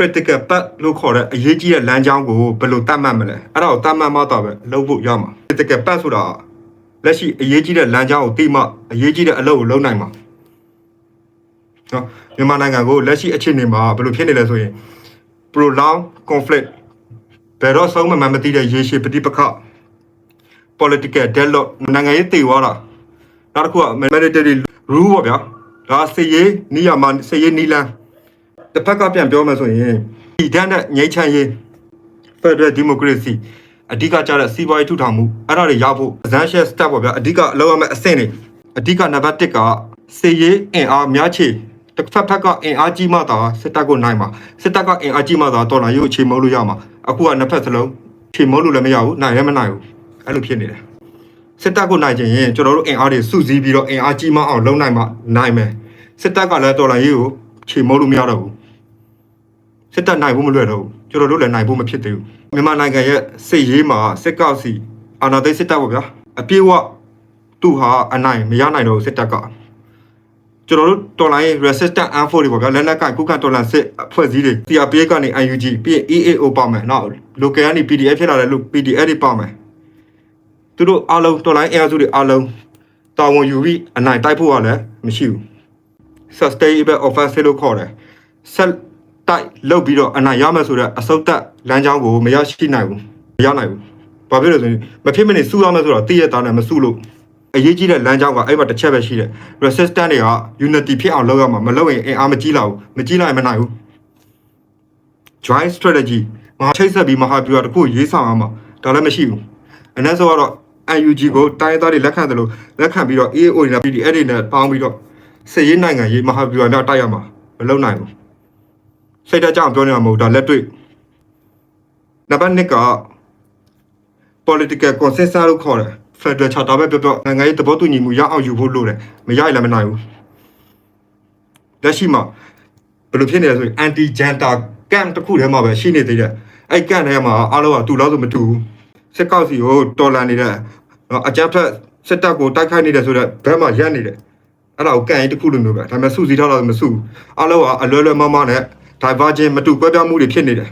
critical path လို့ခေါ်တဲ့အရေးကြီးတဲ့လမ်းကြောင်းကိုဘယ်လိုတတ်မှတ်မလဲအဲ့ဒါကိုတတ်မှတ်မှတော့ပဲလုပ်ဖို့ရမှာ critical path ဆိုတာလက်ရှိအရေးကြီးတဲ့လမ်းကြောင်းကိုသိမှအရေးကြီးတဲ့အလုပ်ကိုလုပ်နိုင်မှာနော်မြန်မာနိုင်ငံကိုလက်ရှိအခြေအနေမှာဘယ်လိုဖြစ်နေလဲဆိုရင် prolonged conflict ဘယ်တော့ဆုံးမမှန်းမသိတဲ့ရေရှည်ပဋိပက္ခ political deadlock နိုင်ငံရေးတည်သွားတာနောက်တစ်ခုက military rule ပေါ့ဗျာဒါစည်ရေးနီးရမှာစည်ရေးနီးလန်း တစ်ဖက်ကပြန်ပြောမှဆိုရင်ဒီတန်းတဲ့ငြိမ်းချမ်းရေး Federal Democracy အဓိကကြတဲ့စီးပွားရေးထူထောင်မှုအဲ့ဒါတွေရဖို့ essential step ပေါ့ဗျာအဓိကအလုပ်ရမယ့်အဆင့်တွေအဓိကနံပါတ်1ကစည်ရေးအင်အားများချေတစ်ဖက်ဖက်ကအင်အားကြီးမှသာစစ်တပ်ကိုနိုင်မှာစစ်တပ်ကအင်အားကြီးမှသာတော်လှန်ရေးကိုချိန်မုံလို့ရမှာအခုကနှစ်ဖက်စလုံးချိန်မုံလို့လည်းမရဘူးနိုင်လည်းမနိုင်ဘူးအဲ့လိုဖြစ်နေတယ်စစ်တပ်ကိုနိုင်ခြင်းရင်ကျွန်တော်တို့အင်အားတွေစုစည်းပြီးတော့အင်အားကြီးမအောင်လုပ်နိုင်မှနိုင်မယ်စစ်တပ်ကလည်းတော်လှန်ရေးကိုခြေမုံလို့မရတော့ဘူး စစ်တပ်နိုင်ဖို့မလွယ်တော့ဘူးကျွန်တော်တို့လည်းနိုင်ဖို့မဖြစ်သေးဘူးမြန်မာနိုင်ငံရဲ့စစ်ရေးမှာစစ်ကောက်စီအာဏာသိမ်းစစ်တပ်ပေါ့ဗျာအပြည့်ဝသူ့ဟာအနိုင်မရနိုင်တော့ဘူးစစ်တပ်ကကျွန်တော်တို့တော်လှန်ရေး resistant arm force တွေပေါ့ဗျာလက်နက်ကင်ခုခံတော်လှန်စစ်အဖွဲ့အစည်းတွေ CRPH ကနေ UNG ပြီးရင် EAO ပါမယ်နောက် local ကနေ PDF ဖြစ်လာတဲ့လူ PDF တွေပါမယ်သူတို့အားလုံးတော်လိုင်းအင်အားစုတွေအားလုံးတာဝန်ယူပြီးအနိုင်တိုက်ဖို့ကလည်းမရှိဘူး sustainable offensive လို့ခေါ်တယ်ဆက် တိုက်လုပ်ပြီးတော့အနိုင်ရမယ်ဆိုတော့အစုတ်သက်လမ်းကြောင်းကိုမရရှိနိုင်ဘူးမရနိုင်ဘူးဘာဖြစ်လို့လဲဆိုရင်မဖြစ်မနေစုရမယ်ဆိုတော့တည့်ရတာနဲ့မစုလို့အရေးကြီးတဲ့လမ်းကြောင်းကအဲ့မှာတစ်ချက်ပဲရှိတယ် resistance တွေက unity ဖြစ်အောင်လုပ်ရမှာမလုပ်ရင်အင်အားမကြီးလာဘူးမကြီးလာရင်မနိုင်ဘူး joint strategy မဟာချိတ်ဆက်ပြီးမဟာဗျူဟာတစ်ခုရေးဆောင်အောင်မှာဒါလည်းမရှိဘူးအနည်းဆုံးကတော့ UNG ကိုတိုင်းသားတွေလက်ခံတယ်လို့လက်ခံပြီးတော့ EAO တွေနဲ့ PDF တွေနဲ့ပေါင်းပြီးတော့စစ်ရေးနိုင်ငံရေးမဟာဗျူဟာများတိုက်ရမှာမလုပ်နိုင်ဘူး စိတ်တကြအောင်ပြောနေတာမဟုတ်ဒါလက်တွေ့နံပါတ်1က political consensus လို့ခေါ်တယ် Federal Charter ပဲပြောပြောနိုင်ငံရေးသဘောတူညီမှုရအောင်ယူဖို့လိုတယ်မရရင်လည်းမနိုင်ဘူးလက်ရှိမှာဘယ်လိုဖြစ်နေလဲဆိုရင် anti junta camp တစ်ခုထဲမှာပဲရှိနေသေးတယ်အဲ့ camp ထဲမှာအားလုံးကတူလို့ဆိုမတူဘူးစစ်ကောက်စီကိုတော်လန်နေတဲ့နော်အကြမ်းဖက်စစ်တပ်ကိုတိုက်ခိုက်နေတယ်ဆိုတော့ဘက်မှာရက်နေတယ်အဲ့ဒါကိုကန်ရင်တစ်ခုလိုမျိုးပဲဒါပေမဲ့စုစည်းထားတာမစုဘူးအားလုံးကအလွယ်လွယ်မမနဲ့ divergent မတူကွဲပြားမှုတွေဖြစ်နေတယ်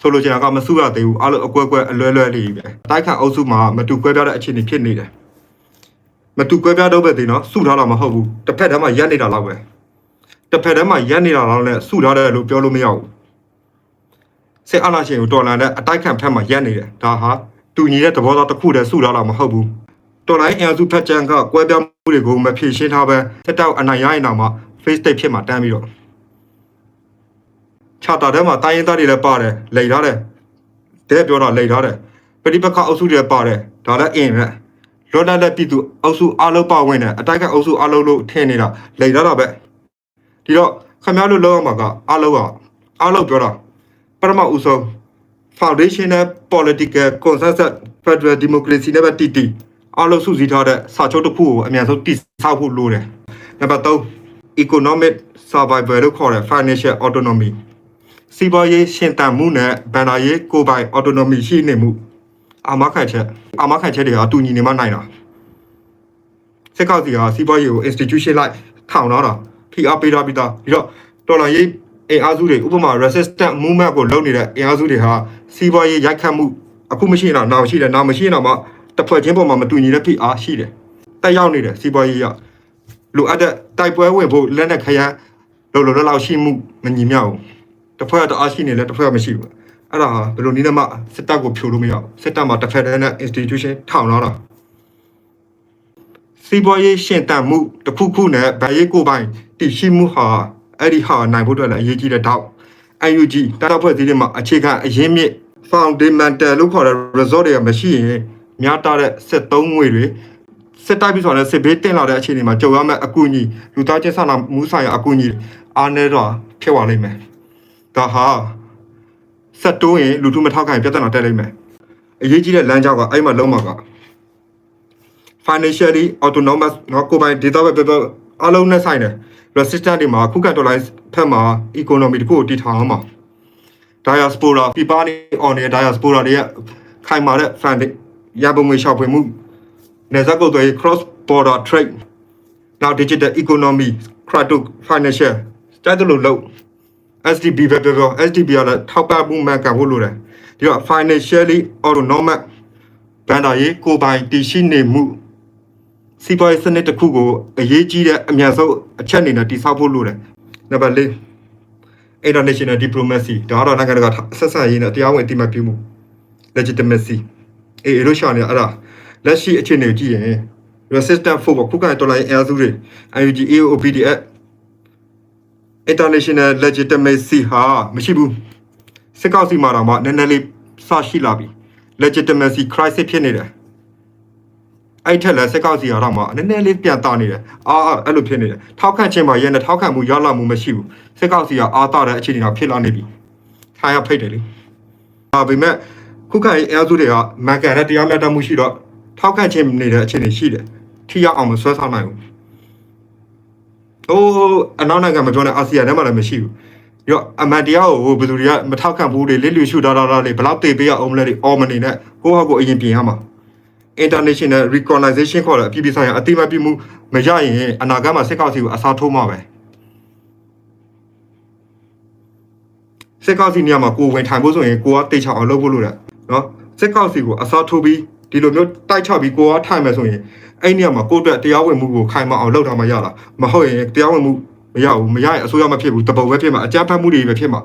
ဆိုလိုချင်တာကမစုရသေးဘူးအားလုံးအကွဲကွဲအလွယ်လွယ်လေးပဲတိုက်ခတ်အုပ်စုမှာမတူကွဲပြားတဲ့အခြေအနေဖြစ်နေတယ်မတူကွဲပြားတော့ပဲသေးနော်စုထားတာမဟုတ်ဘူးတစ်ဖက်တည်းမှာရက်နေတာလောက်ပဲတစ်ဖက်တည်းမှာရက်နေတာလောက်နဲ့စုထားတယ်လို့ပြောလို့မရဘူးစစ်အာဏာရှင်ကိုတော်လှန်တဲ့အတိုက်ခံဖက်မှာရက်နေတယ်ဒါဟာတူညီတဲ့သဘောထားတစ်ခုတည်းစုထားတာမဟုတ်ဘူးတော်လိုင်းအန်စုဖက်ချန်ကကွဲပြားမှုတွေကိုမဖြေရှင်းထားပဲတက်တောက်အနိုင်ရရင်တော့မှ face state ဖြစ်မှာတန်းပြီးတော့ ခြာတာထဲမှာတိုင်းရင်းသားတွေလည်းပါတယ်လိန်ထားတယ်တဲ့ပြောတာလိန်ထားတယ်ပဋိပက္ခအုပ်စုတွေလည်းပါတယ်ဒါလည်းအင်းပဲလော်လတ်လက်ပြည်သူအုပ်စုအလုံးပါဝင်တယ်အတိုက်ကအုပ်စုအလုံးလို့ထင်နေတာလိန်ထားတာပဲဒီတော့ခင်ဗျားတို့လောက်အောင်မှာကအလုံးကအလုံးပြောတာပထမဦးဆုံး foundational political consensus federal democracy နဲ့ပဲတည်တည်အားလုံးစုစည်းထားတဲ့စာချုပ်တစ်ခုကိုအများဆုံးတည်ဆောက်ဖို့လိုတယ်။နံပါတ်3 economic survival လို့ခေါ်တဲ့ financial autonomy စီးပွားရေးရှင်သန်မှုနဲ့ဗန်နာရေးကိုယ်ပိုင် autonomy ရှိနေမှုအာမခံချက်အာမခံချက်တွေဟာတူညီနေမှနိုင်တာစစ်ကောက်စီဟာစီးပွားရေးကို institution လိုက်ထောင်တော့တာဖိအားပေးထားပြီးသားပြီးတော့တော်လှန်ရေးအင်အားစုတွေဥပမာ resistant movement ကိုလုပ်နေတဲ့အင်အားစုတွေဟာစီးပွားရေးရိုက်ခတ်မှုအခုမရှိရင်တော့နောက်ရှိတယ်နောက်မရှိရင်တော့မှတစ်ဖွဲ့ချင်းပေါ်မှာမတူညီတဲ့ဖိအားရှိတယ်တက်ရောက်နေတယ်စီးပွားရေးရလိုအပ်တဲ့တိုက်ပွဲဝင်ဖို့လက်နက်ခရမ်းလောလောလောက်ရှိမှုမညီမျှဘူး တစ်ဖွဲ့ကတအားရှိနေလဲတစ်ဖွဲ့ကမရှိဘူးအဲ့ဒါဟာဘယ်လိုနည်းနဲ့မှစစ်တပ်ကိုဖြိုလို့မရဘူးစစ်တပ်မှာတစ်ဖက်တည်းနဲ့ institution ထောင်လာတာစီးပွားရေးရှင်တန်မှုတစ်ခုခုနဲ့ဗရေးကိုပိုင်တည်ရှိမှုဟာအဲ့ဒီဟာနိုင်ဖို့အတွက်လည်းအရေးကြီးတဲ့တောက် UNG တာတပ်ဖွဲ့စည်းတွေမှာအခြေခံအရင်းမြစ် fundamental လို့ခေါ်တဲ့ resort တွေကမရှိရင်များတာတဲ့စစ်သုံးငွေတွေစစ်တိုက်ပြီးဆိုတော့စစ်ဘေးတင်လာတဲ့အခြေအနေမှာကြုံရမယ့်အကူအညီလူသားချင်းစာနာမှုဆိုင်ရာအကူအညီအားနည်းတော့ဖြစ်သွားလိမ့်မယ် ဒါဟာဆက်တိုးရင်လူထုမထောက်ခံပြဿနာတက်လိမ့်မယ်အရေးကြီးတဲ့လမ်းကြောင်းကအဲ့မှာလုံးမှာက financially autonomous နော်ကိုပိုင် data ပဲပဲပဲအလုံးနဲ့ဆိုင်တယ် resistance တွေမှာခုခံတော်လိုင်းဖက်မှာ economy တခုကိုတည်ထောင်အောင်မှာ diaspora ပြပနေ on တဲ့ diaspora တွေကခိုင်မာတဲ့ funding ရပုံငွေရှောက်ဖွေမှုနယ်စပ်ကုန်သွယ်ရေး cross border trade နောက် digital economy crypto financial တိုက်တလို့လို့ SDB ပဲပြောပြော SDB ကလည်းထောက်ပံ့မှုမှန်ကန်ဖို့လိုတယ်ဒီတော့ financially autonomous ဘန်ဒါရေးကိုပိုင်တည်ရှိနေမှုစီးပွားရေးစနစ်တစ်ခုကိုအရေးကြီးတဲ့အမြန်ဆုံးအချက်အနေနဲ့တည်ဆောက်ဖို့လိုတယ်နံပါတ်၄ international diplomacy ဒါကတော့နိုင်ငံတကာဆက်ဆံရေးနဲ့တရားဝင်အတိအမှတ်ပြုမှု legitimacy အေးလို့ရှာနေအဲ့ဒါလက်ရှိအခြေအနေကိုကြည့်ရင် resistant force ခုခံတော်လိုင်းအဲအစုတွေ IUG AOPDF international legitimacy ဟာမရှိဘူးစစ်ကောက်စီမှာတော့မှနည်းနည်းလေးစရှိလာပြီ legitimacy crisis ဖြစ်နေတယ်အဲ့ထက်လည်းစစ်ကောက်စီကတော့မှနည်းနည်းလေးပြန်တာနေတယ်အာအဲ့လိုဖြစ်နေတယ်ထောက်ခန့်ခြင်းမှာရဲနဲ့ထောက်ခန့်မှုရလာမှုမရှိဘူးစစ်ကောက်စီကအာတာတဲ့အခြေအနေတော့ဖြစ်လာနေပြီထိုင်ရဖိတ်တယ်လေဒါပေမဲ့ခုခံရေးအဲအစုတွေကမန်ကန်တဲ့တရားမျှတမှုရှိတော့ထောက်ခန့်ခြင်းနေတဲ့အခြေအနေရှိတယ်ထိရောက်အောင်မဆွဲဆောင်နိုင်ဘူး။ အိုးအနောက်နိုင်ငံမပြောနဲ့အာဆီယံထဲမှာလည်းမရှိဘူး။ရောအမှန်တရားကိုဘယ်သူတွေကမထောက်ခံဘူးတွေလစ်လျူရှုတာတာလေးဘယ်လောက်တေပေးရအောင်မလဲဒီအော်မနေနဲ့ကိုယ့်ဟာကိုယ်အရင်ပြင်ရမှာ။ international recognition ခေါ်တဲ့အပြည်ပြည်ဆိုင်ရာအတိအမှတ်ပြုမှုမရရင်အနာဂတ်မှာစစ်ကောက်စီကိုအစားထိုးမှာပဲ။စစ်ကောက်စီနေရာမှာကိုယ်ဝင်ထိုင်ဖို့ဆိုရင်ကိုကတိတ်ချအောင်လုပ်ဖို့လိုတယ်နော်။စစ်ကောက်စီကိုအစားထိုးပြီးဒီလိုမျိုးတိုက်ချပြီးကိုကထိုင်မယ်ဆိုရင် အဲ့နေရာမှာကိုယ့်အတွက်တရားဝင်မှုကိုခိုင်မာအောင်လုပ်ထားမှရတာမဟုတ်ရင်တရားဝင်မှုမရဘူးမရရင်အစိုးရမဖြစ်ဘူးတပုံပဲဖြစ်မှာအကြမ်းဖက်မှုတွေပဲဖြစ်မှာ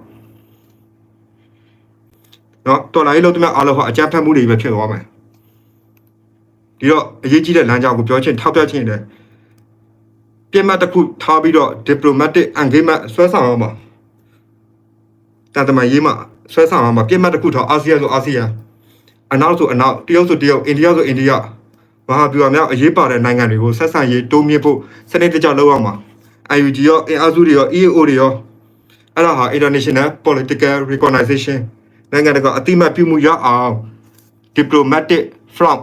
နော်တော်လိုင်းလို့တမအားလုံးဟာအကြမ်းဖက်မှုတွေပဲဖြစ်သွားမယ်ဒီတော့အရေးကြီးတဲ့လမ်းကြောင်းကိုပြောချင်းထောက်ပြချင်းတယ်ပြင်မတစ်ခုထားပြီးတော့ diplomatic engagement ဆွဲဆောင်အောင်ပါတာတမန်ရေးမှာဆွဲဆောင်အောင်ပါပြင်မတစ်ခုထားအာဆီယံဆိုအာဆီယံအနောက်ဆိုအနောက်တရုတ်ဆိုတရုတ်အိန္ဒိယဆိုအိန္ဒိယ မဟာဗျူဟာမြောက်အရေးပါတဲ့နိုင်ငံတွေကိုဆက်ဆံရေးတိုးမြင့်ဖို့စနစ်တကျလုပ်အောင်ပါ IUG ရောအင်အားစုတွေရော EAO တွေရောအဲ့ဒါဟာ international political recognition နိုင်ငံတကာအတိအမှတ်ပြုမှုရအောင် diplomatic front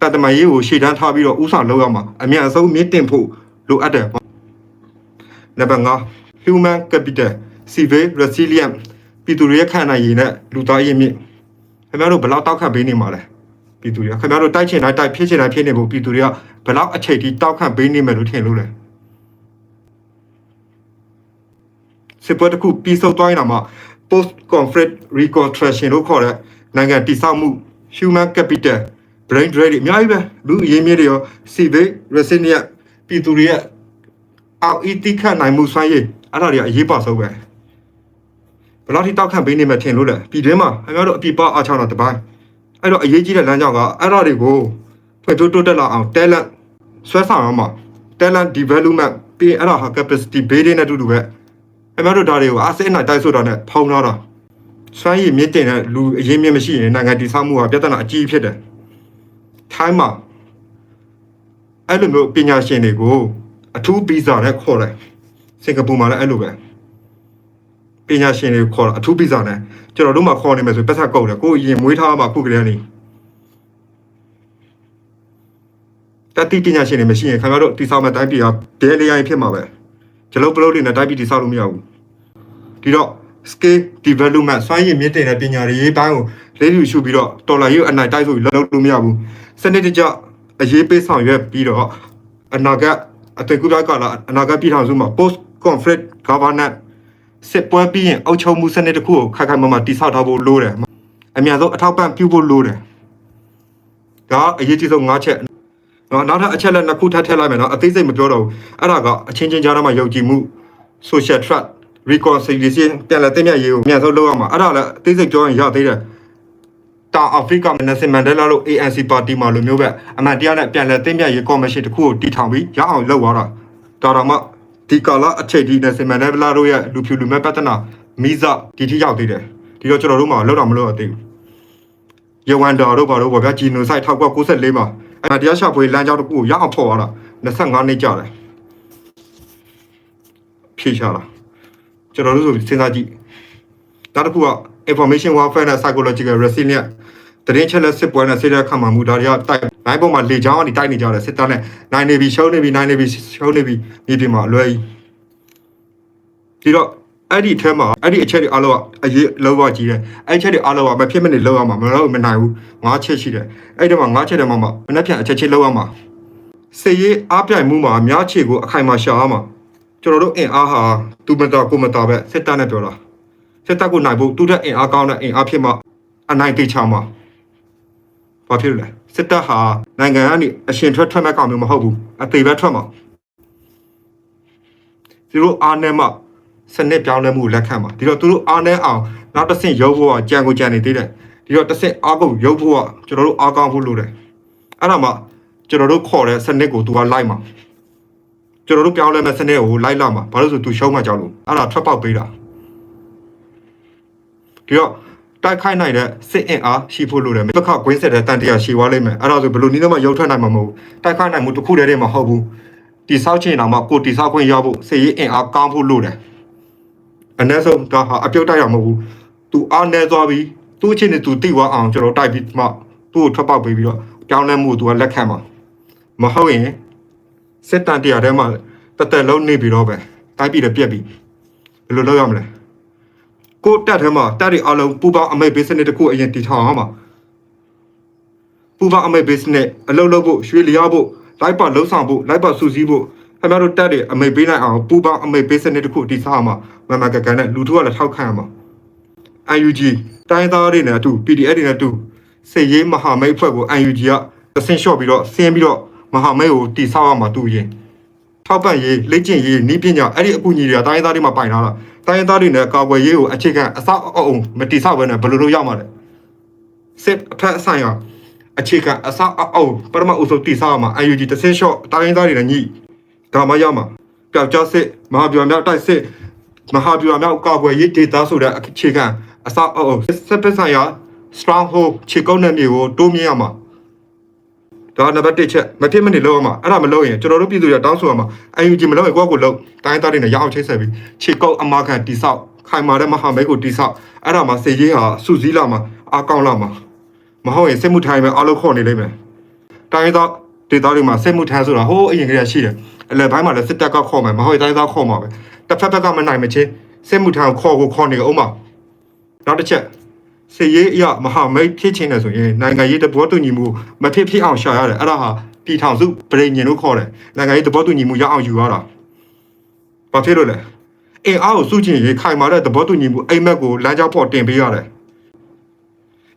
တတမန်ရေးကိုရှေ့တန်းထားပြီးတော့ဥဆောင်လုပ်ရမှာအမြန်အဆုံးမြင့်တင်ဖို့လိုအပ်တယ်ပေါ့နံပါတ်5 human capital civil resilience ပြည်သူတွေရဲ့ခံနိုင်ရည်နဲ့လူသားရင်းမြစ်ခင်ဗျားတို့ဘယ်လောက်တောက်ခံပေးနေမှာလဲ ပြည်သူတွေကခင်ဗျားတို့တိုက်ချင်တိုင်းတိုက်ဖြစ်ချင်တိုင်းဖြစ်နေဖို့ပြည်သူတွေကဘယ်လောက်အချိန်ထိတောက်ခံပေးနေမယ်လို့ထင်လို့လဲစစ်ပွဲတစ်ခုပြီးဆုံးသွားရင်တော့မှ post conflict reconstruction လို့ခေါ်တဲ့နိုင်ငံတည်ဆောက်မှု human capital brain drain တွေအများကြီးပဲလူအရင်းမြစ်တွေရော civil resilience ပြည်သူတွေရဲ့အောက်အီတိခတ်နိုင်မှုစွမ်းရည်အဲ့ဒါတွေကအရေးပါဆုံးပဲဘယ်လောက်ထိတောက်ခံပေးနေမှထင်လို့လဲပြည်တွင်းမှာအများတို့အပြစ်ပါအားချောင်းတော့တပိုင်း အဲ့တော့အရေးကြီးတဲ့လမ်းကြောင်းကအဲ့ဒါတွေကိုဖွံ့ဖြိုးတိုးတက်လာအောင် talent ဆွဲဆောင်ရမှာ talent development ပြီးရင်အဲ့ဒါဟာ capacity building နဲ့အတူတူပဲအမေတို့ဒါတွေကိုအစစ်အနိုင်တိုက်ဆိုတာနဲ့ဖောင်းလာတာစွမ်းရည်မြင့်တင်တဲ့လူအရင်မြင့်မရှိရင်နိုင်ငံတည်ဆောက်မှုဟာပြဿနာအကြီးဖြစ်တယ်။ထိုင်းမှာအဲ့လိုမျိုးပညာရှင်တွေကိုအထူးဗီဇာနဲ့ခေါ်တယ်။စင်ကာပူမှာလည်းအဲ့လိုပဲ ပညာရှင်တွေခေါ်တာအထူးဗီဇာနဲ့ကျွန်တော်တို့မှခေါ်နေမယ်ဆိုပတ်သက်ကုတ်တယ်ကိုယ်အရင်မွေးထားမှခုကလေးကနေတတိပညာရှင်တွေမရှိရင်ခင်ဗျားတို့တည်ဆောက်မဲ့တိုင်းပြည်ကဒဲလေးရိုင်းဖြစ်မှာပဲ။ကျွန်တော်ပလုတ်တွေနဲ့တိုင်းပြည်တည်ဆောက်လို့မရဘူး။ဒီတော့ skill development စွမ်းရည်မြင့်တင်တဲ့ပညာတွေရေးပိုင်းကိုလေးလူရှုပြီးတော့တော်လာရေးအနိုင်တိုက်ဆိုပြီးလုပ်လို့မရဘူးစနစ်တကျအရေးပေးဆောင်ရွက်ပြီးတော့အနာဂတ်အသွင်ကူးပြောင်းကာလအနာဂတ်ပြည်ထောင်စုမှာ post conflict governance စစ်ပွဲပြီးရင်အုပ်ချုပ်မှုစနစ်တစ်ခုကိုခိုင်ခိုင်မာမာတည်ဆောက်ထားဖို့လိုတယ်အများဆုံးအထောက်ပံ့ပြုဖို့လိုတယ်ဒါအရေးကြီးဆုံး၅ချက်နော်နောက်ထပ်အချက်လက်နှစ်ခုထပ်ထည့်လိုက်မယ်နော်အသေးစိတ်မပြောတော့ဘူးအဲ့ဒါကအချင်းချင်းကြားထဲမှာယုံကြည်မှု social trust reconciliation ပြန်လည်တင်ပြရေးကိုအများဆုံးလုပ်ရမှာအဲ့ဒါလည်းအသေးစိတ်ပြောရင်ရသေးတယ်တောင်အာဖရိကနယ်ဆင်မန်ဒဲလာလို့ ANC ပါတီမှာလိုမျိုးပဲအမှန်တရားနဲ့ပြန်လည်တင်ပြရေးကော်မရှင်တစ်ခုကိုတည်ထောင်ပြီးရအောင်လုပ်သွားတာဒါတော့မှ ဒီကာလအချိန်ဒီနယ်ဆင်မန်ဒဲလာတို့ရဲ့လူဖြူလူမဲ့ပတ်သက်နာမိစဒီထိရောက်သေးတယ်ဒီတော့ကျွန်တော်တို့မှလောက်တော့မလုပ်ရသေးဘူးယဝန်တာတို့ဘာတို့ဘာဗျာဂျီနိုဆိုက်1994မှာအဲ့ဒါတရားရှာဖွေလမ်းကြောင်းတစ်ခုကိုရအောင်ဖော်သွားတာ25နှစ်ကြာတယ်ဖြေရှာတာကျွန်တော်တို့ဆိုစဉ်းစားကြည့်နောက်တစ်ခုက information warfare နဲ့ psychological resilience တရင်ချက်လက်စစ်ပွဲနဲ့ဆေးတဲ့ခါမှမူဒါတွေကတိုက် နိုင်ပုံမှာလေချောင်းကနေတိုက်နေကြတယ်စစ်သားနဲ့နိုင်နေပြီရှုံးနေပြီနိုင်နေပြီရှုံးနေပြီမြေပြင်မှာအလွယ်ကြီးဒီတော့အဲ့ဒီအထက်မှာအဲ့ဒီအချက်တွေအားလုံးကအရေးလောက်ပါကြီးတယ်အဲ့ဒီအချက်တွေအားလုံးကမဖြစ်မနေလောက်ရမှာမလို့မနိုင်ဘူးငါးချက်ရှိတယ်အဲ့ဒီမှာငါးချက်တည်းမှာမှမနှက်ဖြန်အချက်ချင်းလောက်ရမှာစေရေးအားပြိုင်မှုမှာအများခြေကိုအခိုင်အမာရှာရမှာကျွန်တော်တို့အင်အားဟာသူမတော်ကိုမတော်ပဲစစ်တပ်နဲ့ပြောတာစစ်တပ်ကိုနိုင်ဖို့သူတဲ့အင်အားကောင်းတဲ့အင်အားဖြစ်မှအနိုင်တေချာမှာဘာဖြစ်လို့လဲ စစ်တပ်ဟာနိုင်ငံကနေအရှင်ထွက်ထွက်မဲ့ကောင်မျိုးမဟုတ်ဘူးအသေးပဲထွက်မှာသူတို့အားနဲ့မှစနစ်ပြောင်းလဲမှုလက်ခံမှာဒီတော့သူတို့အားနဲ့အောင်နောက်တစ်ဆင့်ရုပ်ဖို့ကကြံကိုကြံနေသေးတယ်ဒီတော့တစ်ဆင့်အားကုန်ရုပ်ဖို့ကကျွန်တော်တို့အားကောင်းဖို့လိုတယ်အဲ့ဒါမှကျွန်တော်တို့ခေါ်တဲ့စနစ်ကိုသူကလိုက်မှာကျွန်တော်တို့ပြောင်းလဲမဲ့စနစ်ကိုလိုက်လာမှာဘာလို့ဆိုသူရှုံးမှကြောက်လို့အဲ့ဒါထွက်ပေါက်ပေးတာဒီတော့ တိုက်ခိုက်နိုင်တဲ့စစ်အင်အားရှိဖို့လိုတယ်တစ်ခါကွင်းဆက်တဲ့တန်တရားရှိသွားလိမ့်မယ်အဲ့ဒါဆိုဘယ်လိုနည်းနဲ့မှရုပ်ထွက်နိုင်မှာမဟုတ်ဘူးတိုက်ခိုက်နိုင်မှုတစ်ခုတည်းတည်းမဟုတ်ဘူးတိဆောက်ချင်တာမှကိုတိဆောက်ခွင့်ရဖို့စစ်ရေးအင်အားကောင်းဖို့လိုတယ်အနည်းဆုံးဒါဟာအပြုတ်တိုက်ရမဟုတ်ဘူးသူအားနေသွားပြီးသူ့အချင်းနဲ့သူတိသွားအောင်ကျွန်တော်တိုက်ပြီးမှသူ့ကိုထွက်ပေါက်ပေးပြီးတော့ပြောင်းလဲမှုသူကလက်ခံမှာမဟုတ်ရင်စစ်တန်တရားထဲမှာတက်တက်လုံးနေပြီးတော့ပဲတိုက်ပြီးတော့ပြက်ပြီးဘယ်လိုလုပ်ရမလဲ ကိုတက်ထဲမှာတက်ရီအလုံးပူပေါင်းအမိတ်ဘေးစနစ်တစ်ခုအရင်တည်ထောင်အောင်ပါပူပေါင်းအမိတ်ဘေးစနစ်အလုပ်လုပ်ဖို့ရွှေလျားဖို့လိုက်ပါလှုပ်ဆောင်ဖို့လိုက်ပါစူးစီးဖို့ခင်ဗျားတို့တက်တွေအမိတ်ပေးနိုင်အောင်ပူပေါင်းအမိတ်ဘေးစနစ်တစ်ခုတည်ဆောက်အောင်မမကကန်နဲ့လူထုကလည်းထောက်ခံရမှာ UNG တိုင်းသားတွေနဲ့အတူ PDF တွေနဲ့အတူစေရေးမဟာမိတ်အဖွဲ့ကို UNG ကသဆင့်လျှော့ပြီးတော့ဆင်းပြီးတော့မဟာမိတ်ကိုတည်ဆောက်ရမှာသူရင်ထောက်ပံ့ရေးလေ့ကျင့်ရေးဤပညာအဲ့ဒီအကူအညီတွေကတိုင်းရင်းသားတွေမှာပိုင်ထားတာ တိုင်းရင်းသားတွေနဲ့ကာကွယ်ရေးကိုအခြေခံအစောက်အအုံမတိဆောက်ဘဲနဲ့ဘယ်လိုလုပ်ရမှာလဲစစ်အထက်အဆိုင်ရအခြေခံအစောက်အအုံပရမအုပ်စုတိဆောက်ရမှာ UNG တစ်ဆင့်လျှော့တိုင်းရင်းသားတွေနဲ့ညှိဒါမှရမှာပျောက်ကြားစစ်မဟာဗျူဟာမြောက်တိုက်စစ်မဟာဗျူဟာမြောက်ကာကွယ်ရေးဒေတာဆိုတဲ့အခြေခံအစောက်အအုံစစ်ပစ်ဆိုင်ရ strong hold ခြေကုပ်နဲ့မြေကိုတိုးမြင့်ရမှာ ဒါနံပါတ်1ချက်မဖြစ်မနေလောက်ရမှာအဲ့ဒါမလုပ်ရင်ကျွန်တော်တို့ပြည်သူတွေတောင်းဆိုရမှာအယူဂျီမလုပ်ရင်ကိုယ့်ကိုယ်လုပ်တိုင်းသားတွေနဲ့ရအောင်ချိတ်ဆက်ပြီးခြေကုပ်အမခံတိဆောက်ခိုင်မာတဲ့မဟာမိတ်ကိုတိဆောက်အဲ့ဒါမှစေရေးဟာစုစည်းလာမှာအကောင်းလာမှာမဟုတ်ရင်စစ်မှုထိုင်းပဲအလုပ်ခေါ်နေလိမ့်မယ်တိုင်းသားဒေသတွေမှာစစ်မှုထမ်းဆိုတာဟိုးအရင်ကတည်းကရှိတယ်အလယ်ပိုင်းမှာလည်းစစ်တပ်ကခေါ်မယ်မဟုတ်ရင်တိုင်းသားခေါ်မှာပဲတစ်ဖက်ဖက်ကမနိုင်မချင်းစစ်မှုထမ်းခေါ်ကိုခေါ်နေအောင်မှာနောက်တစ်ချက် စေရေးအရမဟာမိတ်ဖြစ်ချင်းတယ်ဆိုရင်နိုင်ငံရေးတဘောတူညီမှုမဖြစ်ဖြစ်အောင်ရှာရတယ်အဲ့ဒါဟာပြည်ထောင်စုပြည်ညင်လို့ခေါ်တယ်နိုင်ငံရေးတဘောတူညီမှုရအောင်ယူရတာဘာဖြစ်လို့လဲအင်အားကိုစုချင်ရေးခိုင်မာတဲ့တဘောတူညီမှုအိမ်မက်ကိုလမ်းကြောင်းပေါ်တင်ပေးရတယ်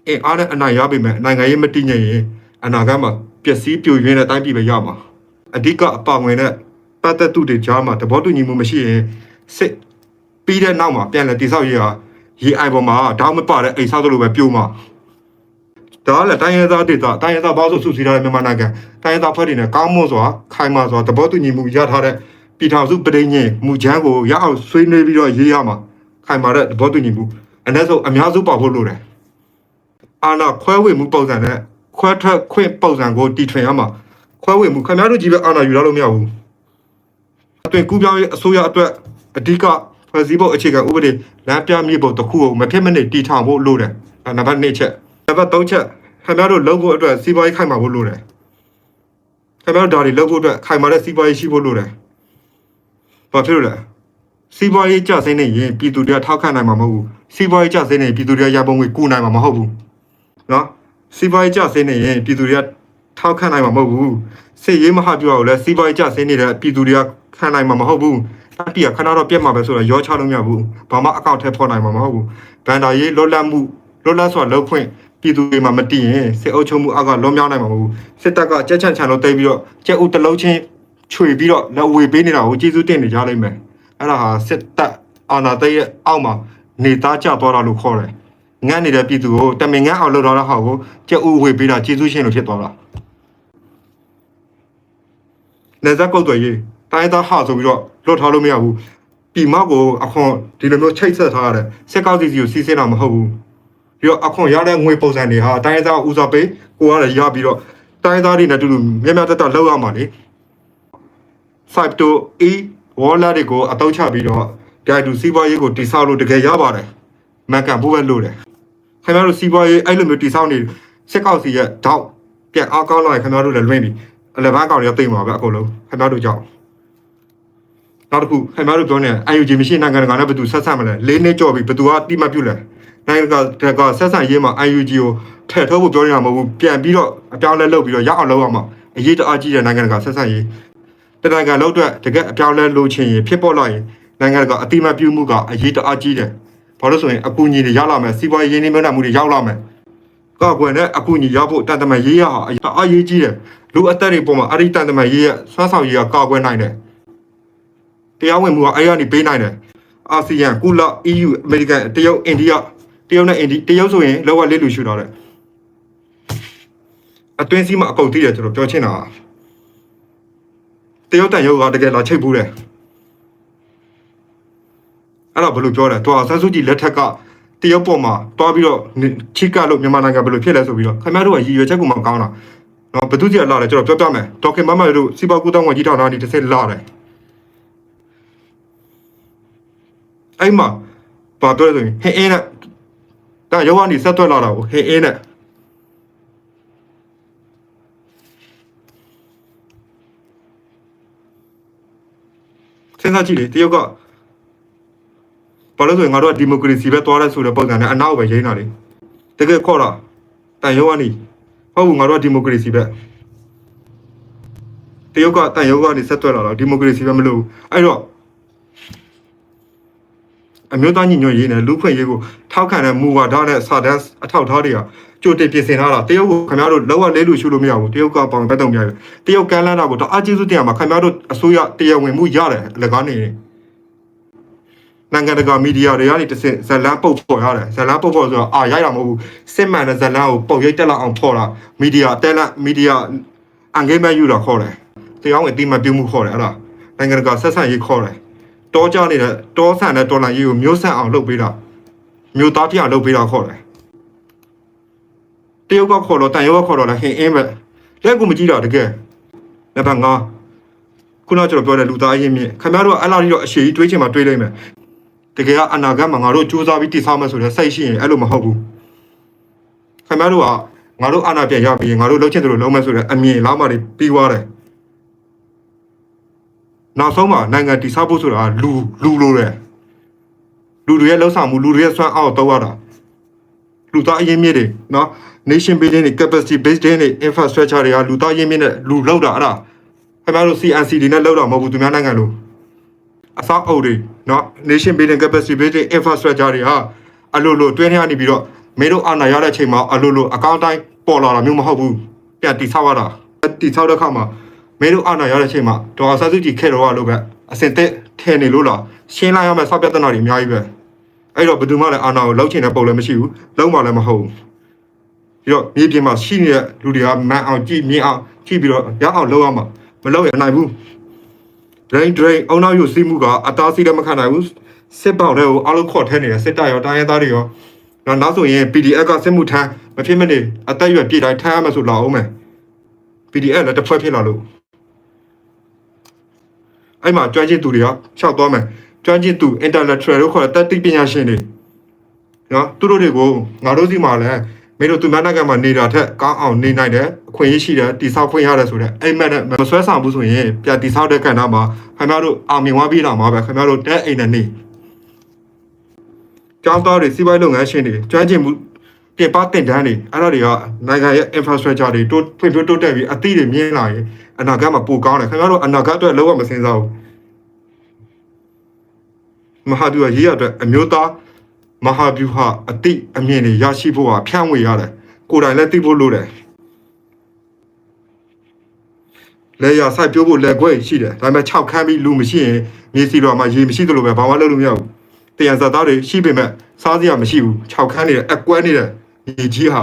အင်အားနဲ့အနိုင်ရပေမဲ့နိုင်ငံရေးမတည်ငြိမ်ရင်အနာဂတ်မှာပျက်စီးပြိုယွင်းတဲ့တိုင်းပြည်ပဲရမှာအဓိကအပါဝင်တဲ့ပတ်သက်သူတွေကြားမှာတဘောတူညီမှုမရှိရင်စစ်ပြီးတဲ့နောက်မှာပြန်လည်တည်ဆောက်ရေးဟာ ရေအိုင်ပေါ်မှာဒေါင်းမပတဲ့အိမ်ဆောက်သလိုပဲပြိုးမှာဒါကလည်းတိုင်းရင်းသားဒေသတိုင်းရင်းသားဘာလို့စုစည်းထားတဲ့မြန်မာနိုင်ငံတိုင်းရင်းသားဖွဲ့တွေနဲ့ကောင်းမွန်စွာခိုင်မာစွာတဘောတူညီမှုရထားတဲ့ပြည်ထောင်စုပြည်ညင်မူချမ်းကိုရအောင်ဆွေးနွေးပြီးတော့ရေးရမှာခိုင်မာတဲ့တဘောတူညီမှုအနည်းဆုံးအများစုပါဖို့လိုတယ်အာဏာခွဲဝေမှုပုံစံနဲ့ခွဲထွက်ခွင့်ပုံစံကိုတီထွင်ရမှာခွဲဝေမှုခင်ဗျားတို့ကြီးပဲအာဏာယူရလို့မရဘူးအသွင်ကူးပြောင်းရေးအစိုးရအတွက်အဓိက ဖွဲ့စည်းဖို့အခြေခံဥပဒေလမ်းပြမြေပုံတစ်ခုကိုမဖြစ်မနစ်တည်ထောင်ဖို့လိုတယ်။အဲနံပါတ်2ချက်နံပါတ်3ချက်ခင်ဗျားတို့လုပ်ဖို့အတွက်စီးပွားရေးခိုင်မာဖို့လိုတယ်။ခင်ဗျားတို့ဒါတွေလုပ်ဖို့အတွက်ခိုင်မာတဲ့စီးပွားရေးရှိဖို့လိုတယ်။ဘာဖြစ်လို့လဲ။စီးပွားရေးကျဆင်းနေရင်ပြည်သူတွေကထောက်ခံနိုင်မှာမဟုတ်ဘူး။စီးပွားရေးကျဆင်းနေရင်ပြည်သူတွေကရပုံငွေကူနိုင်မှာမဟုတ်ဘူး။နော်။စီးပွားရေးကျဆင်းနေရင်ပြည်သူတွေကထောက်ခံနိုင်မှာမဟုတ်ဘူး။စစ်ရေးမဟာပြောကိုလည်းစီးပွားရေးကျဆင်းနေတဲ့ပြည်သူတွေကခံနိုင်မှာမဟုတ်ဘူး။ တတိယခဏတော့ပြက်မှာပဲဆိုတော့ရောချလို့မရဘူး။ဘာမှအကောင့်ထဲဖော်နိုင်မှာမဟုတ်ဘူး။ဗန်ဒါရေးလွတ်လပ်မှုလွတ်လပ်စွာလုပ်ခွင့်ပြည်သူတွေမှာမတည်ရင်စစ်အုပ်ချုပ်မှုအောက်ကလွန်မြောက်နိုင်မှာမဟုတ်ဘူး။စစ်တပ်ကကြက်ချန်ချန်လို့တိတ်ပြီးတော့ကြက်ဥတစ်လုံးချင်းချွေပြီးတော့လက်ဝေပေးနေတာကိုကျေးဇူးတင်နေကြလိမ့်မယ်။အဲ့ဒါဟာစစ်တပ်အာဏာသိမ်းရဲ့အောက်မှာနေသားကျသွားတာလို့ခေါ်တယ်။ငတ်နေတဲ့ပြည်သူကိုတမင်ငတ်အောင်လုပ်တော့တဲ့ဟာကိုကြက်ဥဝေပေးတာကျေးဇူးရှင်လို့ဖြစ်သွားတာ။နေဇက်ကုတ်တွေရေးတိုင်းသားဟာဆိုပြီးတော့ လွတ်ထားလို့မရဘူးပြီမောက်ကိုအခွန်ဒီလိုမျိုးချိတ်ဆက်ထားရတယ်စက်ကောက်စီစီကိုစီးစင်းတာမဟုတ်ဘူးပြီးတော့အခွန်ရတဲ့ငွေပုံစံတွေဟာတိုင်းသားဦးစားပေးကိုကလည်းရပြီးတော့တိုင်းသားတွေနဲ့အတူတူမြတ်မြတ်တက်တက်လောက်ရမှာလေ five to e wallet တွေကိုအတောက်ချပြီးတော့ဒိုင်တူစီးပွားရေးကိုတိဆောက်လို့တကယ်ရပါတယ်မန်ကန်ဖို့ပဲလို့တယ်ခင်ဗျားတို့စီးပွားရေးအဲ့လိုမျိုးတိဆောက်နေစက်ကောက်စီရဲ့တောက်ပြန်အားကောင်းလာရင်ခင်ဗျားတို့လည်းလွင့်ပြီအလဘန်းကောင်တွေကသိမှာပဲအကုန်လုံးခင်ဗျားတို့ကြောင့် နောက်တစ်ခုခင်ဗျားတို့ပြောနေ IUG မရှိနိုင်ငံတကာနဲ့ဘယ်သူဆက်ဆက်မလဲလေးနှစ်ကြော်ပြီဘယ်သူကတိမပြုတ်လဲနိုင်ငံတကာဆက်ဆက်ရေးမှာ IUG ကိုထည့်ထုတ်ဖို့ပြောနေတာမဟုတ်ဘူးပြန်ပြီးတော့အပြောင်းလဲလုပ်ပြီးတော့ရအောင်လုပ်အောင်မှာအရေးတအားကြီးတဲ့နိုင်ငံတကာဆက်ဆက်ရေးတနိုင်ငံလုံးအတွက်တကယ်အပြောင်းလဲလိုချင်ရင်ဖြစ်ပေါ်လာရင်နိုင်ငံကအတိမတ်ပြုမှုကအရေးတအားကြီးတယ်ဘာလို့ဆိုရင်အကူအညီတွေရောက်လာမယ်စီးပွားရေးရင်းနှီးမြှုပ်နှံမှုတွေရောက်လာမယ်ကောက်ွယ်နဲ့အကူအညီရောက်ဖို့တန်တမာရေးရဟာအအားရေးကြီးတယ်လူအသက်တွေပေါ်မှာအဲ့ဒီတန်တမာရေးရဆွမ်းဆောင်ရေးကကောက်ွယ်နိုင်တယ် တရားဝင်မှုကအဲ့ရနေပေးနိုင်တယ်အာဆီယံကုလ EU အမေရိကန်တရုတ်အိန္ဒိယတရုတ်နဲ့အိန္ဒိတရုတ်ဆိုရင်လောကလေးလူရှူတော့တယ်အတွင်းစည်းမအကုန်တည်တယ်ကျွန်တော်ပြောချင်တာတရုတ်တန်ရုပ်ကတကယ်လာချိတ်ဘူးတယ်အဲ့တော့ဘယ်လိုပြောလဲတော်ဆန်းစုကြည်လက်ထက်ကတရုတ်ပေါ်မှာတွားပြီးတော့ချိကလို့မြန်မာနိုင်ငံဘယ်လိုဖြစ်လဲဆိုပြီးတော့ခင်ဗျားတို့ကရည်ရွယ်ချက်ကိုမှကောင်းတာနော်ဘယ်သူစီကလာလဲကျွန်တော်ပြောပြမယ်ဒေါက်ခင်မမတို့စီပေါကူတောင်းဝင်ကြီးထောင်သားနေတစ်စက်လာတယ် အဲ့မှာပါတော့ဆိုရင်ဟင်းအင်းနဲ့ဒါရုပ်ကနေဆက်သွက်လာတာကိုဟင်းအင်းနဲ့စဉ်းစားကြည့်လေတရုတ်ကဘာလို့ဆိုရင်ငါတို့ကဒီမိုကရေစီပဲသွားရဲဆိုတဲ့ပုံစံနဲ့အနောက်ပဲရိမ့်တာလေတကယ်ခေါ်တာတန်ရုပ်ကနေဟုတ်ဘူးငါတို့ကဒီမိုကရေစီပဲတရုတ်ကတန်ရုပ်ကနေဆက်သွက်လာတော့ဒီမိုကရေစီပဲမလို့အဲ့တော့ အမျိုးသားညီညွတ်ရေးနဲ့လူခွင့်ရေးကိုထောက်ခံတဲ့မူဝါဒနဲ့စာတမ်းအထောက်အထားတွေကကြိုတင်ပြင်ဆင်ထားတာတရုတ်ကိုခင်ဗျားတို့လောကလဲလို့ရှုလို့မရဘူးတရုတ်ကပေါင်ပတ်တုံပြရတရုတ်ကမ်းလန်းတာကိုတော့အကျေးဇူးတင်ရမှာခင်ဗျားတို့အစိုးရတရားဝင်မှုရတယ်အလကားနေတယ်နိုင်ငံတကာမီဒီယာတွေကနေတစင်ဇလန်းပုတ်ဖော်ရတယ်ဇလန်းပုတ်ဖော်ဆိုတော့အာရိုက်တာမဟုတ်ဘူးစစ်မှန်တဲ့ဇလန်းကိုပုတ်ရိတ်တက်လောက်အောင်ဖော်တာမီဒီယာတဲလန့်မီဒီယာအန်ဂိမ်းမယူတာခေါ်တယ်တရားဝင်တိမပြုံးမှုခေါ်တယ်အဲ့ဒါနိုင်ငံတကာဆက်ဆံရေးခေါ်တယ် တောကြနေတဲ့တောဆန်တဲ့တော်လန်ရေးကိုမျိုးဆန့်အောင်လုပ်ပေးတာမျိုးသားပြအောင်လုပ်ပေးတာခေါ်တယ်တရုတ်ကခေါ်တော့တန်ရုတ်ကခေါ်တော့လည်းဟင်အင်းပဲလက်ကူမကြည့်တာတကယ်လက်ပါငါခုနကကျွန်တော်ပြောတဲ့လူသားအရင်မြင့်ခင်ဗျားတို့ကအဲ့လောက်ကြီးတော့အရှိကြီးတွေးချင်မှတွေးလိုက်မယ်တကယ်ကအနာဂတ်မှာငါတို့စူးစမ်းပြီးတည်ဆောက်မယ်ဆိုတဲ့စိတ်ရှိရင်အဲ့လိုမဟုတ်ဘူးခင်ဗျားတို့ကငါတို့အာဏာပြန်ရပြီးငါတို့လှုပ်ချင်တယ်လို့လုံးမယ်ဆိုတဲ့အမြင်လောက်မှပြီးသွားတယ် နောက်ဆုံးမှာနိုင်ငံတည်ဆောက်ဖို့ဆိုတာလူလူလိုတယ်လူတွေရဲ့လှုပ်ဆောင်မှုလူတွေရဲ့စွမ်းအားကိုတောက်ရတာလူသားအရင်မြင့်တွေနော် nation building တွေ capacity based တွေ infrastructure တွေကလူသားအရင်မြင့်နဲ့လူလောက်တာအဲ့ဒါခင်ဗျားတို့ CNC တွေနဲ့လောက်တာမဟုတ်ဘူးသူများနိုင်ငံလို့အစောက်အုပ်တွေနော် nation building capacity building infrastructure တွေဟာအလိုလိုတွင်းထဲကနေပြီးတော့မင်းတို့အာဏာရတဲ့အချိန်မှာအလိုလိုအကောင့်တိုင်းပေါ်လာတာမျိုးမဟုတ်ဘူးပြန်တိဆောက်ရတာတိဆောက်တဲ့အခါမှာ မင်းတို့အာဏာရတဲ့အချိန်မှာဒေါ်ဆာစုကြည်ခဲ့တော့လို့ပဲအစင်သက်ထဲနေလို့လားရှင်းလိုက်ရမယ်စောက်ပြဿနာတွေအများကြီးပဲအဲ့တော့ဘယ်သူမှလည်းအာဏာကိုလောက်ချင်တဲ့ပုံလည်းမရှိဘူးလုံးဝလည်းမဟုတ်ဘူးပြီးတော့မြေပြင်မှာရှိနေတဲ့လူတွေကမန်အောင်ကြည့်မြင်အောင်ကြည့်ပြီးတော့ရအောင်လုပ်ရမှာမလုပ်ရနိုင်ဘူး drain drain အုံနောက်ယူစီးမှုကအသားစီးလည်းမခံနိုင်ဘူးစစ်ပေါင်တွေကိုအလုံးခေါ်ထဲနေတယ်စစ်တပ်ရောတိုင်းရင်းသားတွေရောနောက်နောက်ဆိုရင် PDF ကစစ်မှုထမ်းမဖြစ်မနေအသက်အရွယ်ပြည့်တိုင်းထမ်းရမယ်ဆိုလာအောင်မယ် PDF လည်းတစ်ဖွဲ့ဖြစ်လာလို့ အဲ့မှာကျွမ်းကျင်သူတွေကရှောက်သွားမယ်ကျွမ်းကျင်သူ intellectual လို့ခေါ်တဲ့တတ်သိပညာရှင်တွေနော်သူတို့တွေကိုငါတို့စီမှာလည်းမင်းတို့သူများနိုင်ငံမှာနေတာထက်ကောင်းအောင်နေနိုင်တယ်အခွင့်အရေးရှိတယ်တိဆောက်ခွင့်ရတယ်ဆိုတော့အိမ်မက်နဲ့မဆွဲဆောင်ဘူးဆိုရင်ပြန်တိဆောက်တဲ့ကဏ္ဍမှာခင်ဗျားတို့အောင်မြင်သွားပြီလားမှာပဲခင်ဗျားတို့တက်အိမ်နဲ့နေကျောင်းသားတွေစီးပွားရေးလုပ်ငန်းရှင်တွေကျွမ်းကျင်မှုပြင်ပတင်တန်းတွေအဲ့ဒါတွေကနိုင်ငံရဲ့ infrastructure တွေတိုးဖွံ့ဖြိုးတိုးတက်ပြီးအသည့်တွေမြင့်လာရင် အနာဂတ်မှာပိုကောင်းတယ်ခင်ဗျားတို့အနာဂတ်အတွက်လုံးဝမစင်စားဘူးမဟာဗျူဟာရေးရအတွက်အမျိုးသားမဟာဗျူဟာအတိအမြင်တွေရရှိဖို့ဟာဖြန့်ဝေရတယ်ကိုယ်တိုင်လည်းသိဖို့လိုတယ်လေရစိုက်ပြိုးဖို့လက်ခွဲရှိတယ်ဒါပေမဲ့6ခန်းပြီးလူမရှိရင်မြေစီတော်မှာရေမရှိသလိုပဲဘာမှလုပ်လို့မရဘူးတယံဇာသားတွေရှိပေမဲ့စားစရာမရှိဘူး6ခန်းနေတယ်အကွဲနေတယ်မြေကြီးဟာ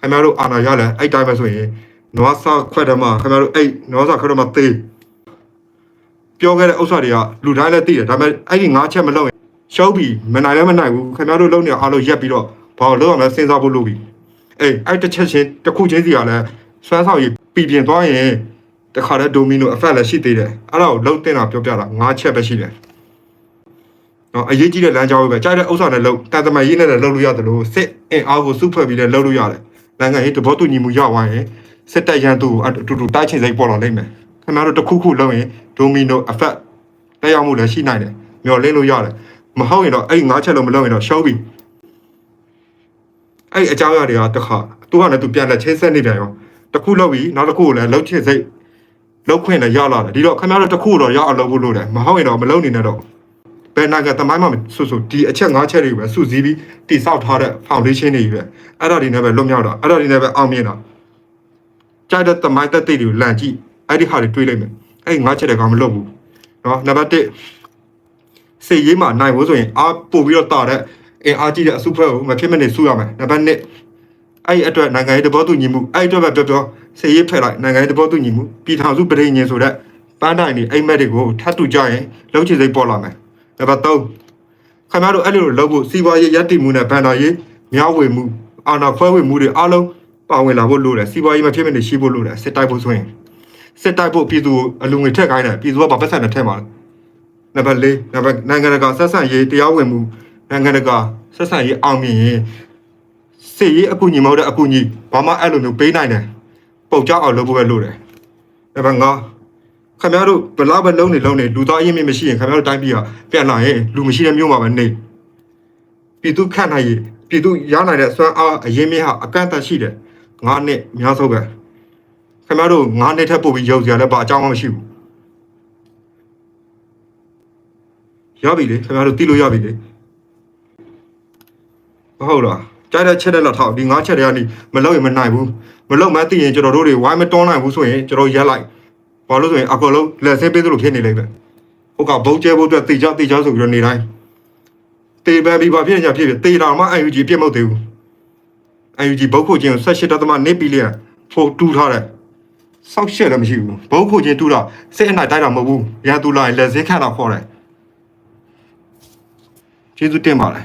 ခင်ဗျားတို့အာနာရလဲအဲ့တိုင်းပဲဆိုရင် နွားစားခွက်တယ်မှာခင်ဗျားတို့အဲ့နွားစားခွက်တယ်မှာသေးပြောခဲ့တဲ့ဥစ္စာတွေကလူတိုင်းလည်းသိတယ်ဒါပေမဲ့အဲ့ဒီငါးချက်မလုပ်ရင်ရှုံးပြီမနိုင်လည်းမနိုင်ဘူးခင်ဗျားတို့လုံးနေအားလုံးရက်ပြီးတော့ဘာလို့လုပ်ရမလဲစဉ်းစားဖို့လုပ်ပြီအေးအဲ့တစ်ချက်ချင်းတစ်ခုချင်းစီကလည်းစွမ်းဆောင်ရည်ပြည်ပြင်သွားရင်တခါတည်းဒိုမီနိုအဖက်လည်းရှိသေးတယ်အဲ့ဒါကိုလုံးတင်တာပြောပြတာငါးချက်ပဲရှိတယ်နော်အရေးကြီးတဲ့လမ်းကြောင်းပဲကြားတဲ့ဥစ္စာနဲ့လုံးတန်တမန်ရေးနဲ့လည်းလုံးလို့ရတယ်လို့စစ်အင်အားကိုစုဖွဲ့ပြီးလည်းလုံးလို့ရတယ်နိုင်ငံရေးတဘောတူညီမှုရသွားရင် စစ်တပ်ရန်သူအတူတူတိုက်ချင်စိတ်ပေါ်လာလိမ့်မယ်ခင်ဗျားတို့တစ်ခုခုလုံးရင်ဒိုမီနိုအဖက်တက်ရောက်မှုလည်းရှိနိုင်တယ်မျော်လင့်လို့ရတယ်မဟုတ်ရင်တော့အဲ့ငါးချက်လုံးမလုံးရင်တော့ရှုံးပြီအဲ့အကြောင်းအရာတွေကတခါသူကလည်းသူပြန်လက်ချင်းဆက်နေပြန်ရောတစ်ခုလောက်ပြီးနောက်တစ်ခုကိုလည်းလှုပ်ချင်စိတ်လောက်ခွင့်လည်းရောက်လာတယ်ဒီတော့ခင်ဗျားတို့တစ်ခုတော့ရောက်အောင်လုပ်ဖို့လိုတယ်မဟုတ်ရင်တော့မလုပ်နေနဲ့တော့ဘယ်နိုင်ငံသမိုင်းမှာဆူဆူဒီအချက်၅ချက်တွေပဲစုစည်းပြီးတိဆောက်ထားတဲ့ foundation တွေကြီးပဲအဲ့ဒါဒီနဲ့ပဲလွတ်မြောက်တော့အဲ့ဒါဒီနဲ့ပဲအောင်မြင်တော့ ကြိုက်တဲ့သမိုင်းတက်တဲ့တွေကိုလန်ကြည့်အဲ့ဒီဟာတွေတွေးလိုက်မယ်အဲ့၅ချက်တည်းကမလုပ်ဘူးနော်နံပါတ်1စေရေးမှာနိုင်ဖို့ဆိုရင်အားပို့ပြီးတော့တာတဲ့အင်အားကြီးတဲ့အစုဖွဲ့ကိုမဖြစ်မနေစုရမယ်နံပါတ်2အဲ့ဒီအတွက်နိုင်ငံရေးတဘောတူညီမှုအဲ့ဒီအတွက်ပဲပြောပြောစေရေးဖက်လိုက်နိုင်ငံရေးတဘောတူညီမှုပြည်ထောင်စုပြည်ညင်ဆိုတဲ့ပန်းတိုင်တွေအိမ်မက်တွေကိုထပ်တူကြရင်လုံးချစိတ်ပေါ်လာမယ်နံပါတ်3ခင်ဗျားတို့အဲ့လိုလုပ်ဖို့စီးပွားရေးရည်တည်မှုနဲ့ဗန်ဒါရေးမြောက်ဝေမှုအာဏာခွဲဝေမှုတွေအားလုံး ပါဝင်လာဖို့လိုတယ်စီးပွားရေးမဖြစ်မနေရှိဖို့လိုတယ်စစ်တိုက်ဖို့ဆိုရင်စစ်တိုက်ဖို့ပြည်သူအလူငွေထက်ခိုင်းတယ်ပြည်သူကဘာပတ်ဆက်နဲ့ထက်မှာလဲနံပါတ်4နံပါတ်နိုင်ငံတကာဆက်ဆံရေးတရားဝင်မှုနိုင်ငံတကာဆက်ဆံရေးအောင်မြင်ရင်စစ်ရေးအကူအညီမဟုတ်တဲ့အကူအညီဘာမှအဲ့လိုမျိုးပေးနိုင်တယ်ပုတ်ကြောက်အောင်လုပ်ဖို့ပဲလိုတယ်နံပါတ်5ခင်ဗျားတို့ဘလောက်ပဲလုံးနေလုံးနေလူသားအရင်မြင့်မရှိရင်ခင်ဗျားတို့တိုင်းပြည်ကပြန်လာရင်လူမရှိတဲ့မျိုးမှာပဲနေပြည်သူခန့်နိုင်ရင်ပြည်သူရနိုင်တဲ့စွမ်းအားအရင်မြင့်ဟာအကန့်အသတ်ရှိတယ် ငါးနှစ်များဆုံးပဲခင်ဗျားတို့ငါးနှစ်ထက်ပိုပြီးရုပ်စရာလည်းဘာအကြောင်းမှမရှိဘူးရပြီလေခင်ဗျားတို့တီးလို့ရပြီလေမဟုတ်လားကြိုက်တဲ့ချက်တဲ့လောက်ထောက်ဒီငါးချက်တွေကနေမလောက်ရင်မနိုင်ဘူးမလောက်မှသိရင်ကျွန်တော်တို့တွေဝိုင်းမတွန်းနိုင်ဘူးဆိုရင်ကျွန်တော်ရက်လိုက်ဘာလို့ဆိုရင်အကုန်လုံးလက်ဆင်းပေးသလိုဖြစ်နေလိမ့်မယ်ဟုတ်ကဘုံကျဲဖို့အတွက်တေချောတေချောဆိုပြီးတော့နေတိုင်းတေပန်ပြီးပါဖြစ်နေကြဖြစ်ဖြစ်တေတော်မှ UNG ပြတ်မဟုတ်သေးဘူး UNG ဘုတ်ခုချင်း18.1ဘီလီယံဖို့တူထားတယ်စောက်ရှက်လည်းမရှိဘူးဘုတ်ခုချင်းတူတာစိတ်အနိုင်တိုက်တာမဟုတ်ဘူးရန်သူလာရင်လက်စင်းခန့်တာခေါ်တယ်ကျေးဇူးတင်ပါတယ်